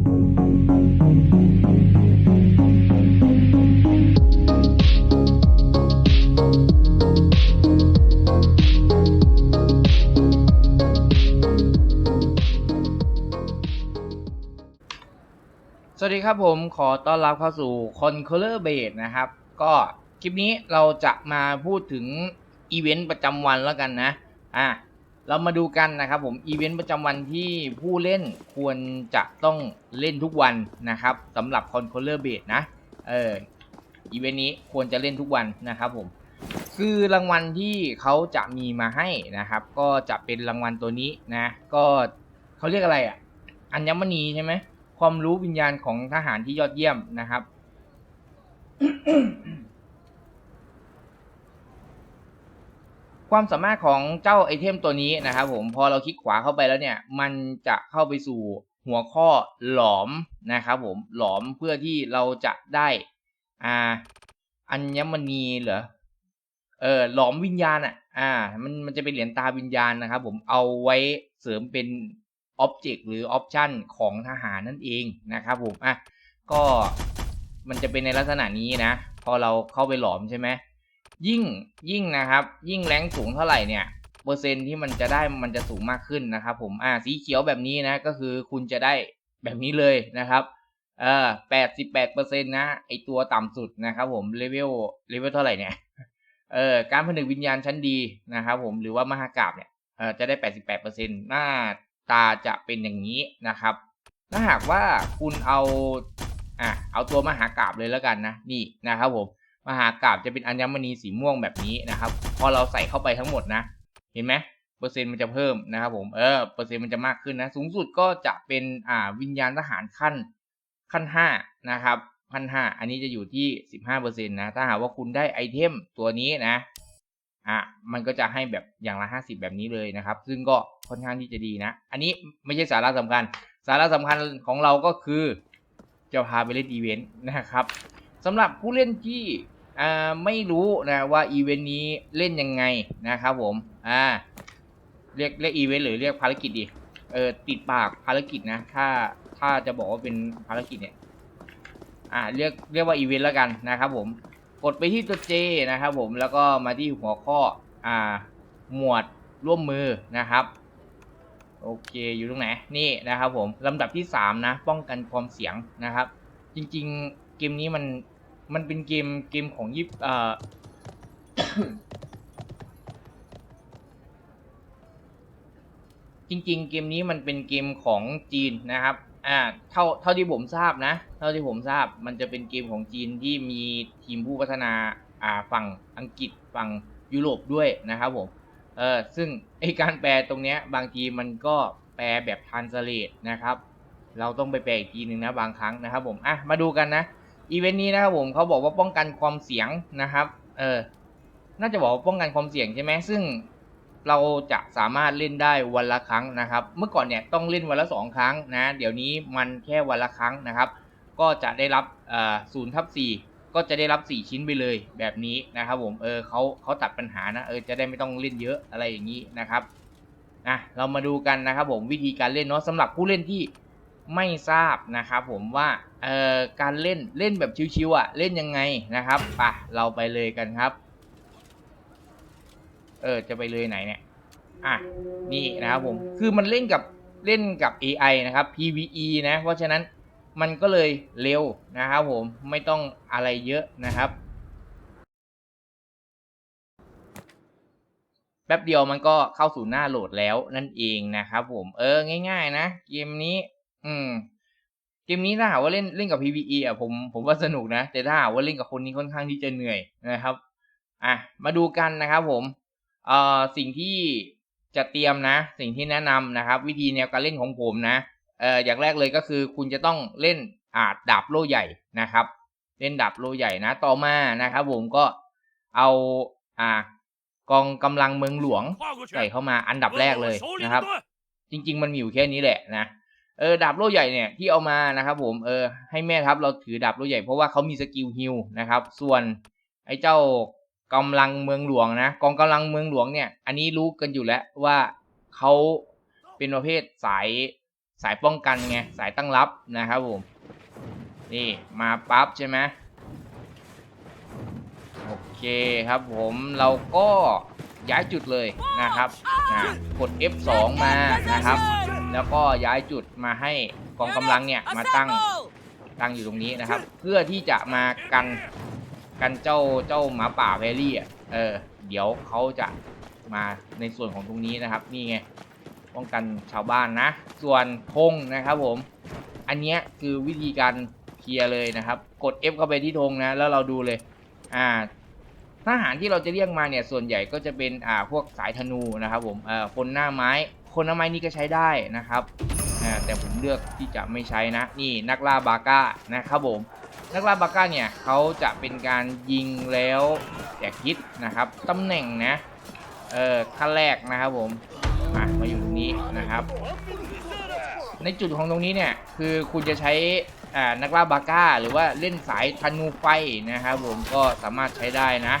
สวัสดีครับผมขอต้อนรับเข้าสู่ Conqueror Base นะครับ ก็คลิปนี้เราจะมาพูดถึงอีเวนต์ประจำวันแล้วกันนะ อะ เรามาดูกันนะครับผมอีเวนต์ประจำวันที่ผู้เล่นควรจะต้องเล่นทุกวันนะครับสำหรับ Conqueror Base นะเอออีเวนต์นี้ควรจะเล่นทุกวันนะครับผมคือรางวัลที่เขาจะมีมาให้นะครับ ก็จะเป็นรางวัลตัวนี้นะ ก็เขาเรียกอะไรอะอัญมณีใช่ไหมความรู้วิญญาณของทหารที่ยอดเยี่ยมนะครับ ความสามารถของเจ้าไอเทมตัวนี้นะครับผมพอเราคลิกขวาเข้าไปแล้วเนี่ย มันจะเข้าไปสู่หัวข้อหลอมนะครับผมหลอมเพื่อที่เราจะได้อ่าอัญมณีเหรอเออหลอมวิญญาณอะอ่ามันมันจะเป็นเหรียญตาวิญญาณนะครับผมเอาไว้เสริมเป็นอ็อบเจกต์หรือออปชันของทหารนั่นเองนะครับผมอะก็มันจะเป็นในลักษณะนี้นะ พอเราเข้าไปหลอมใช่ไหม ยิ่งยิ่งนะครับ ยิ่งแรงสูงเท่าไหร่เนี่ยเปอร์เซ็นที่มันจะได้มันจะสูงมากขึ้นนะครับ ผมอ่าสีเขียวแบบนี้นะก็คือคุณจะได้แบบนี้เลยนะครับเออแปดสิบแปดเปอร์เซ็นตนะไอตัวต่ำสุดนะครับ ผมเลเวลเลเวลเท่าไหร่เนี่ยเออการผนึกวิญญาณชั้นดีนะครับ ผมหรือว่ามหากราบเนี่ยเออจะได้แปดสิบแปดเปอร์เซ็นตหน้าตาจะเป็นอย่างนี้นะครับ ถ้าหากว่าคุณเอาอะเอาตัวมหากราบเลยแล้วกันนะนี่นะครับผม มหากราบจะเป็นอัญมณีสีม่วงแบบนี้นะครับ พอเราใส่เข้าไปทั้งหมดนะ เห็นไหมเปอร์เซ็นต์มันจะเพิ่มนะครับผมเออเปอร์เซ็นต์มันจะมากขึ้นนะ สูงสุดก็จะเป็นอ่าวิญญาณทหารขั้นขั้นห้านะครับขั้นห้าอันนี้จะอยู่ที่สิบห้าเปอร์เซ็นต์นะถ้าหากว่าคุณได้ไอเทมตัวนี้นะอะมันก็จะให้แบบอย่างละ50แบบนี้เลยนะครับ ซึ่งก็ค่อนข้างที่จะดีนะ อันนี้ไม่ใช่สาระสำคัญ สาระสำคัญของเราก็คือจะพาไปเล่นอีเวนต์นะครับ สำหรับผู้เล่นที่ไม่รู้นะว่าอีเวนต์นี้เล่นยังไงนะครับผมอ่าเรียกเรียกอีเวนต์หรือเรียกภารกิจดีเออติดปากภารกิจนะ ถ้าถ้าจะบอกว่าเป็นภารกิจเนี่ยอ่าเรียกเรียกว่าอีเวนต์แล้วกันนะครับผมกดไปที่ตัว J นะครับผมแล้วก็มาที่หัวข้ออ่าหมวดร่วมมือนะครับโอเคอยู่ตรงไหนนี่นะครับผมลำดับที่ 3 นะ ป้องกันความเสียงนะครับ จริงๆ เกมนี้มันมันเป็นเกมเกมของยิปเอ่อจริง ๆ เกมนี้มันเป็นเกมของจีนนะครับ อ่า เท่าเท่าที่ผมทราบนะ เท่าที่ผมทราบ มันจะเป็นเกมของจีนที่มีทีมผู้พัฒนา อ่า ฝั่งอังกฤษ ฝั่งยุโรปด้วยนะครับผม เออ ซึ่งไอการแปลตรงเนี้ย บางทีมันก็แปลแบบทันสเลตนะครับ เราต้องไปแปลอีกทีหนึ่งนะบางครั้งนะครับผม อะ มาดูกันนะ อีเวนต์นี้นะครับผมเขาบอกว่าป้องกันความเสียงนะครับ เออ น่าจะบอกว่าป้องกันความเสี่ยงใช่ไหมซึ่งเราจะสามารถเล่นได้วันละครั้งนะครับ เมื่อก่อนเนี่ยต้องเล่นวันละสองครั้งนะ เดี๋ยวนี้มันแค่วันละครั้งนะครับ ก็จะได้รับศูนย์ทับสี่ก็จะได้รับ 4 ชิ้นไปเลยแบบนี้นะครับผม เออเขาเขาตัดปัญหานะ เออจะได้ไม่ต้องเล่นเยอะอะไรอย่างนี้นะครับ อะเรามาดูกันนะครับผมวิธีการเล่นเนาะสำหรับผู้เล่นที่ ไม่ทราบนะครับผมว่าเอ่อการเล่นเล่นแบบชิวๆอะเล่นยังไงนะครับไปเราไปเลยกันครับเออจะไปเลยไหนเนี่ยอะนี่นะครับผมคือมันเล่นกับเล่นกับ AI นะครับ PVE นะเพราะฉะนั้นมันก็เลยเร็วนะครับผมไม่ต้องอะไรเยอะนะครับ แป๊บเดียวมันก็เข้าสู่หน้าโหลดแล้วนั่นเองนะครับผมเออง่าย ๆ นะ เกมนี้ อืม เกมนี้ถ้าหากว่าเล่นเล่นกับ PVE อะผมผมว่าสนุกนะ แต่ถ้าหากว่าเล่นกับคนนี้ค่อนข้างที่จะเหนื่อยนะครับ อะ มาดูกันนะครับผม เอ่อสิ่งที่จะเตรียมนะ สิ่งที่แนะนำนะครับ วิธีแนวการเล่นของผมนะ เอ่ออย่างแรกเลยก็คือ คุณจะต้องเล่นอาดาบโล่ใหญ่นะครับ เล่นดาบโล่ใหญ่นะ ต่อมานะครับ ผมก็เอาอ่ากองกำลังเมืองหลวงใส่เข้ามาอันดับแรกเลยนะครับ จริง ๆ มันมีอยู่แค่นี้แหละนะ เออดาบโล่ใหญ่เนี่ยที่เอามานะครับผมเออให้แม่ทัพเราถือดาบโล่ใหญ่เพราะว่าเขามีสกิลฮิลนะครับ ส่วนไอ้เจ้ากำลังเมืองหลวงนะ กองกำลังเมืองหลวงเนี่ย อันนี้รู้กันอยู่แล้วว่าเขาเป็นประเภทสายสายป้องกันไงสายตั้งรับนะครับผมนี่มาปั๊บใช่ไหมโอเคครับผมเราก็ย้ายจุดเลยนะครับกด F2 มานะครับ แล้วก็ย้ายจุดมาให้กองกำลังเนี่ยมาตั้งตั้งอยู่ตรงนี้นะครับ เพื่อที่จะมากันกันเจ้าเจ้าหมาป่าแวรี่อะเออ เดี๋ยวเขาจะมาในส่วนของตรงนี้นะครับ นี่ไงป้องกันชาวบ้านนะ ส่วนธงนะครับผม อันเนี้ยคือวิธีการเคลียร์เลยนะครับ กด F เข้าไปที่ธงนะ แล้วเราดูเลย อ่าทหารที่เราจะเรียกมาเนี่ยส่วนใหญ่ก็จะเป็นอ่าพวกสายธนูนะครับผมเอ่อคนหน้าไม้ คนหน้าไม้นี่ก็ใช้ได้นะครับแต่ผมเลือกที่จะไม่ใช้นะ นี่นักล่าบาก้านะครับผมนักล่าบาก้าเนี่ยเขาจะเป็นการยิงแล้วแจกฮิตนะครับตำแหน่งนะเออขั้นแรกนะครับผมมามาอยู่ตรงนี้นะครับ ในจุดของตรงนี้เนี่ยคือคุณจะใช้นักล่าบาก้า หรือว่าเล่นสายธนูไฟนะครับผมก็สามารถใช้ได้นะ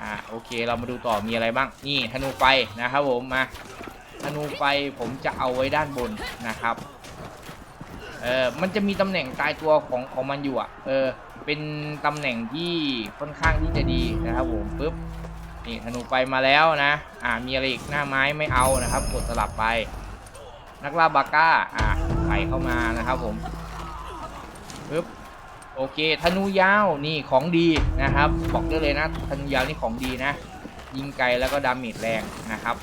อ่าโอเคเรามาดูต่อมีอะไรบ้างนี่ธนูไฟนะครับผมมา ธนูไฟผมจะเอาไว้ด้านบนนะครับ เออมันจะมีตำแหน่งตายตัวของของมันอยู่อะ เออ เป็นตำแหน่งที่ค่อนข้างที่จะดีนะครับผมปึ๊บ นี่ธนูไฟมาแล้วนะ อ่า มีอะไรอีกหน้าไม้ไม่เอานะครับ กดสลับไป นักล่าบาก้า อะใส่เข้ามานะครับผมปึ๊บโอเคธนูยาวนี่ของดีนะครับ บอกได้เลยนะธนูยาวนี่ของดีนะ ยิงไกลแล้วก็ดาเมจแรงนะครับ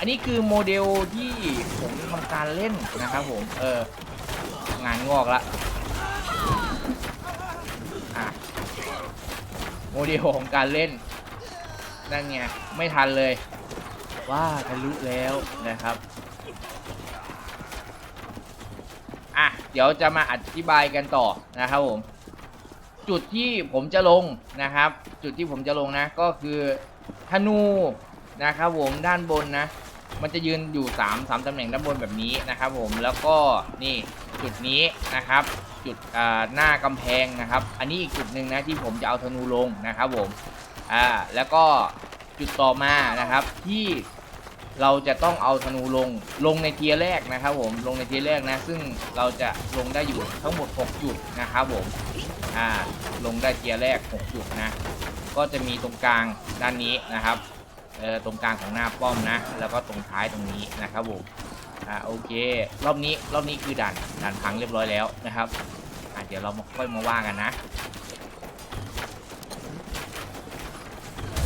อันนี้คือโมเดลที่ผมทำการเล่นนะครับผม เออ งานงอกละอะโมเดลของการเล่น นั่นไงไม่ทันเลย ว่าทะลุแล้วนะครับ อะ เดี๋ยวจะมาอธิบายกันต่อนะครับผม จุดที่ผมจะลงนะครับ จุดที่ผมจะลงนะ ก็คือธนูนะครับผมด้านบนนะ มันจะยืนอยู่3 3ตำแหน่งด้านบนแบบนี้นะครับผมแล้วก็นี่จุดนี้นะครับ จุดหน้ากำแพงนะครับ อันนี้อีกจุดหนึ่งนะที่ผมจะเอาธนูลงนะครับผมอ่าแล้วก็จุดต่อมานะครับที่เราจะต้องเอาธนูลงลงในเทียแรกนะครับผมลงในเทียแรกนะ ซึ่งเราจะลงได้อยู่ทั้งหมด 6 จุดนะครับผมอ่าลงได้เทียแรก 6 จุดนะ ก็จะมีตรงกลางด้านนี้นะครับ เออตรงกลางของหน้าป้อมนะ แล้วก็ตรงท้ายตรงนี้นะครับผมอ่าโอเค รอบนี้รอบนี้คือด่านด่านพังเรียบร้อยแล้วนะครับอ่าเดี๋ยวเรามาค่อยมาว่ากันนะ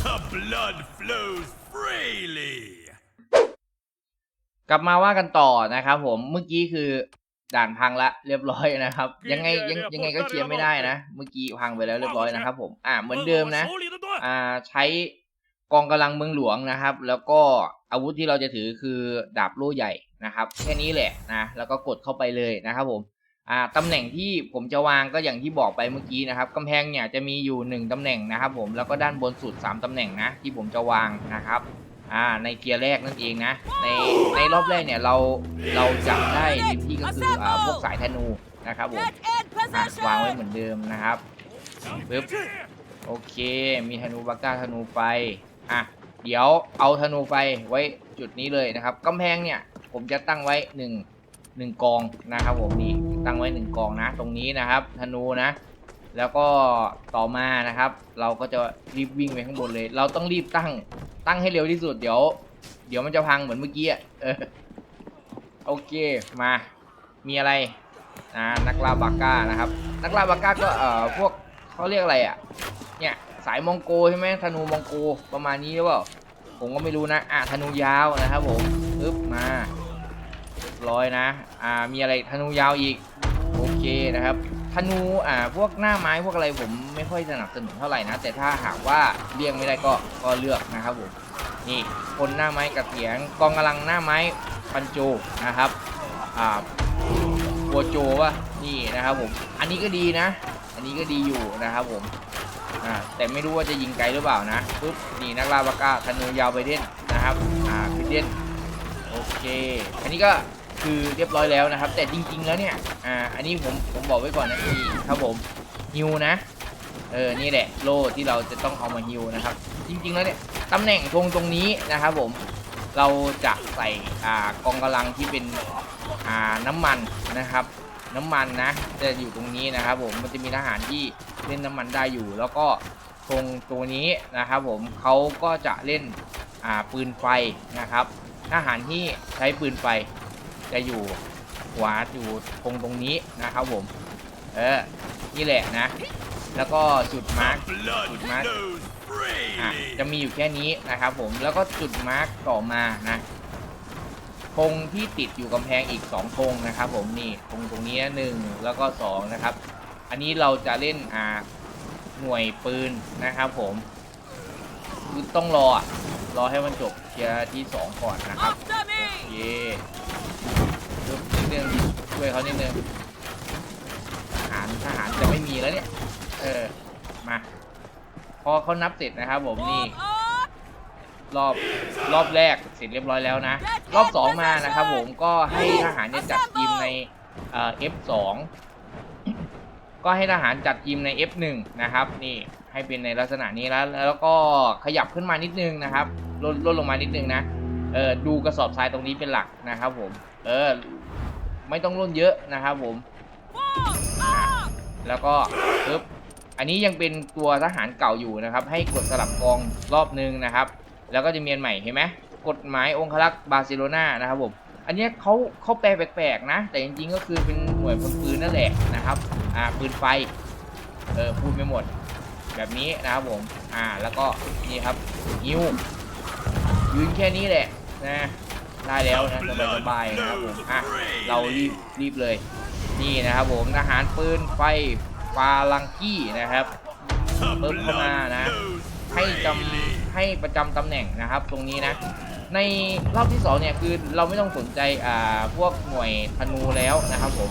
The blood flows freely. กลับมาว่ากันต่อนะครับผมเมื่อกี้คือด่านพังละเรียบร้อยนะครับ ยังไงยังยังไงก็เคลียร์ไม่ได้นะ เมื่อกี้พังไปแล้วเรียบร้อยนะครับผมอ่าเหมือนเดิมนะ อ่าใช้ กองกำลังเมืองหลวงนะครับ แล้วก็อาวุธที่เราจะถือคือดาบโล่ใหญ่นะครับแค่นี้แหละนะแล้วก็กดเข้าไปเลยนะครับผมอ่าตำแหน่งที่ผมจะวางก็อย่างที่บอกไปเมื่อกี้นะครับกำแพงเนี่ยจะมีอยู่ 1ตำแหน่งนะครับผมแล้วก็ด้านบนสุด 3ตำแหน่งนะที่ผมจะวางนะครับอ่าในเกียร์แรกนั่นเองนะในในรอบแรกเนี่ยเราเราจะได้เต็มที่ก็คืออ่าพวกสายธนูนะครับผมวางไว้เหมือนเดิมนะครับปึ๊บโอเค มีธนูบาก้าธนูไฟ อะเดี๋ยวเอาธนูไฟไว้จุดนี้เลยนะครับกำแพงเนี่ยผมจะตั้งไว้หนึ่งหนึ่งกองนะครับผมนี่ตั้งไว้หนึ่งกองนะ ตรงนี้นะครับ ธนูนะ แล้วก็ต่อมานะครับ เราก็จะรีบวิ่งไปข้างบนเลย เราต้องรีบตั้งตั้งให้เร็วที่สุดเดี๋ยว เดี๋ยวมันจะพังเหมือนเมื่อกี้อะโอเคมา มีอะไรนะนักลาบาก้านะครับ นักลาบาก้าก็เอ่อพวกเขาเรียกอะไรอะเนี่ย สายมองโกใช่ไหมธนูมองโกประมาณนี้หรือเปล่าผมก็ไม่รู้นะอะธนูยาวนะครับผมปึ๊บมาร้อยนะอ่ามีอะไรธนูยาวอีกโอเคนะครับธนูอ่าพวกหน้าไม้พวกอะไรผมไม่ค่อยสนับสนุนเท่าไหร่นะ แต่ถ้าหากว่าเลี่ยงไม่ได้ก็ก็เลือกนะครับผมนี่คนหน้าไม้กระเสียงกองกำลังหน้าไม้ปันโจนะครับอ่าบัวโจวะนี่นะครับผมอันนี้ก็ดีนะ อันนี้ก็ดีอยู่นะครับผม อ่าแต่ไม่รู้ว่าจะยิงไกลหรือเปล่านะปุ๊บนี่นักล่าบาก้าธนูยาวไปเด่นนะครับอ่าไปเด่นโอเค อันนี้ก็คือเรียบร้อยแล้วนะครับ แต่จริง ๆ แล้วเนี่ยอ่าอันนี้ผมผมบอกไว้ก่อนนะนี่ครับผมฮิวนะเออนี่แหละโล่ที่เราจะต้องเอามาฮิวนะครับ จริง ๆ แล้วเนี่ยตำแหน่งตรงตรงนี้นะครับผมเราจะใส่อ่ากองกำลังที่เป็นอ่าน้ำมันนะครับ น้ำมันนะ จะอยู่ตรงนี้นะครับผมมันจะมีทหารที่เล่นน้ำมันได้อยู่ แล้วก็ตรงตัวนี้นะครับผมเขาก็จะเล่นอ่าปืนไฟนะครับทหารที่ใช้ปืนไฟจะอยู่ขวาอยู่ตรงตรงนี้นะครับผม เออ นี่แหละนะ แล้วก็จุดมาร์ก Blood Good man. flows อะ freely. จะมีอยู่แค่นี้นะครับผม แล้วก็จุดมาร์กต่อมานะ ธงที่ติดอยู่กำแพงอีก2ธงนะครับ ผมนี่ธงตรงนี้หนึ่งแล้วก็2นะครับ อันนี้เราจะเล่นอ่าหน่วยปืนนะครับ ผมคือต้องรอรอให้มันจบเทียร์ที่ 2 ก่อนนะครับ After me! เย่นิดนึงช่วยเขานิดนึงทหารทหารจะไม่มีแล้วเนี่ยเออมาพอเขานับเสร็จนะครับ ผมนี่รอบรอบแรกเสร็จเรียบร้อยแล้วนะ รอบสองมานะครับผมก็ให้ทหารเนี่ยจัดทีมในเอ่อ F2 ก็ให้ทหารจัดทีมใน F1 นะครับนี่ให้เป็นในลักษณะนี้แล้วแล้วก็ขยับขึ้นมานิดนึงนะครับลดลดลงมานิดนึงนะเออดูกระสอบทรายตรงนี้เป็นหลักนะครับผมเออไม่ต้องร่นเยอะนะครับผมแล้วก็ปึ๊บอันนี้ยังเป็นตัวทหารเก่าอยู่นะครับ ให้กดสลับกองรอบนึงนะครับ แล้วก็จะเมียนใหม่เห็นไหม กฎหมายองครักษ์บาร์เซโลนานะครับผมอันนี้เขาเขาแปลแปลกๆนะ แต่จริงๆก็คือเป็นหน่วยพลปืนนั่นแหละนะครับอ่าปืนไฟเออพูดไม่หมด แบบนี้นะครับผมอ่าแล้วก็นี่ครับยิวยืนแค่นี้แหละนะได้แล้วนะสบายๆนะครับผมอะเรารีบรีบเลยนี่นะครับผมทหารปืนไฟฟาลังกี้นะครับ The Bơm không à, blood nè. flows ให้จำให้ประจำตำแหน่งนะครับ ตรงนี้นะ ในรอบที่สองเนี่ยคือเราไม่ต้องสนใจอ่าพวกหน่วยธนูแล้วนะครับผม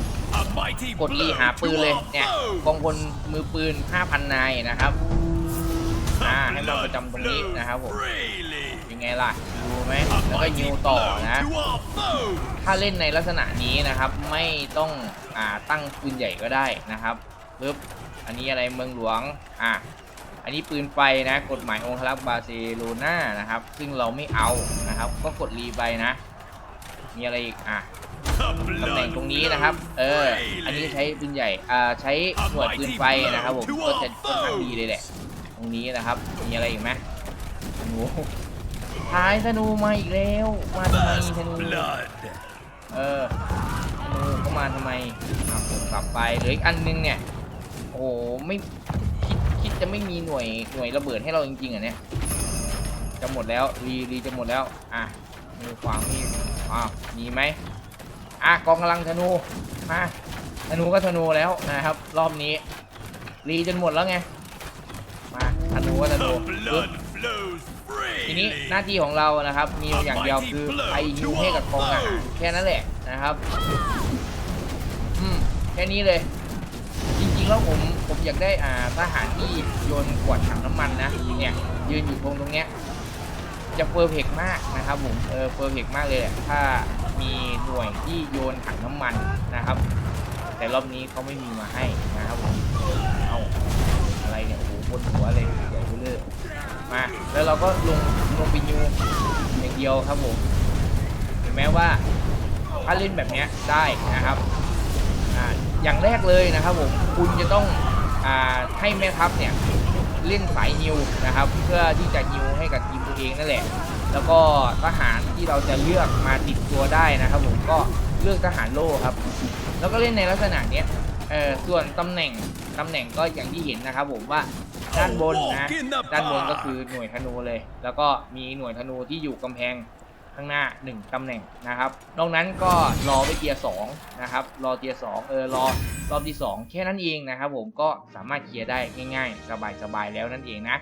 กดรีหาปืนเลยเนี่ยกองพลมือปืน 5,000 นายนะครับอ่าให้มาประจำตรงนี้นะครับผม freely. เป็นไงล่ะดูไหมแล้วก็ยิวต่อนะถ้าเล่นในลักษณะนี้นะครับ ไม่ต้องอ่าตั้งปืนใหญ่ก็ได้นะครับปึ๊บอันนี้อะไรเมืองหลวงอะ อันนี้ปืนไฟนะกฎหมายองครักบาร์เซโลนานะครับ ซึ่งเราไม่เอานะครับ ก็กดรีไปนะ มีอะไรอีกอะตำแหน่งตรงนี้นะครับ เออ อันนี้ใช้ปืนใหญ่ อ่า ใช้หน่วยปืนไฟนะครับผม ก็จะค่อนข้างดีเลยแหละ ตรงนี้นะครับ มีอะไรอีกไหมธนูท้ายธนูมาอีกแล้ว มาทำไมธนู เออ ธนูเข้ามาทำไมกลับไปเหลืออีกอันนึงเนี่ย โอ้ไม่ จะไม่มีหน่วยหน่วยระเบิดให้เราจริงๆอะเนี่ยจะหมดแล้วรีรีจะหมดแล้วอะมือขวางมีอ้าวมีไหมอะกองกำลังธนูมาธนูก็ธนูแล้วนะครับ รอบนี้รีจนหมดแล้วไงมาธนูก็ธ The นูปึ๊บ blood flows ทีนี้ freely. หน้าที่ของเรานะครับ มีอยู่อย่างเดียวคือไปฮิวให้กับกองทหารแค่นั้นแหละนะครับอืมแค่นี้เลยจ ริงๆแล้วผมผมอยากได้อ่าทหารที่โยนขวดถังน้ำมันนะเนี่ยยืนอยู่ตรงตรงเนี้ยจะเฟอร์เพกมากนะครับผมเออเฟอร์เพกมากเลยแหละถ้ามีหน่วยที่โยนถังน้ำมันนะครับ แต่รอบนี้เขาไม่มีมาให้นะครับผมเอาอะไรเนี่ยโอ้โหบนหัวเลยใหญ่เบ้อเลยมาแล้วเราก็ลงลงไปยูอย่างเดียวครับผมถึงแม้ว่าถ้าเล่นแบบนี้ได้นะครับ อย่างแรกเลยนะครับผมคุณจะต้องอให้แม่ทัพเนี่ยเล่นสายฮิวนะครับ เพื่อที่จะฮิวให้กับทีมตัวเองนั่นแหละ แล้วก็ทหารที่เราจะเลือกมาติดตัวได้นะครับผมก็เลือกทหารโล่ครับ แล้วก็เล่นในลักษณะเนี้ยเออส่วนตำแหน่งตำแหน่งก็อย่างที่เห็นนะครับผมว่าด้านบนนะด้านบนก็คือหน่วยธนูเลย แล้วก็มีหน่วยธนูที่อยู่กำแพง ข้างหน้า 1 ตำแหน่งนะครับ นอกนั้นก็รอไปเทียร์สองนะครับ รอเทียร์สองเออรอรอบที่ 2 แค่นั้นเองนะครับผมก็สามารถเคลียร์ได้ง่าย ๆ สบายๆแล้วนั่นเองนะ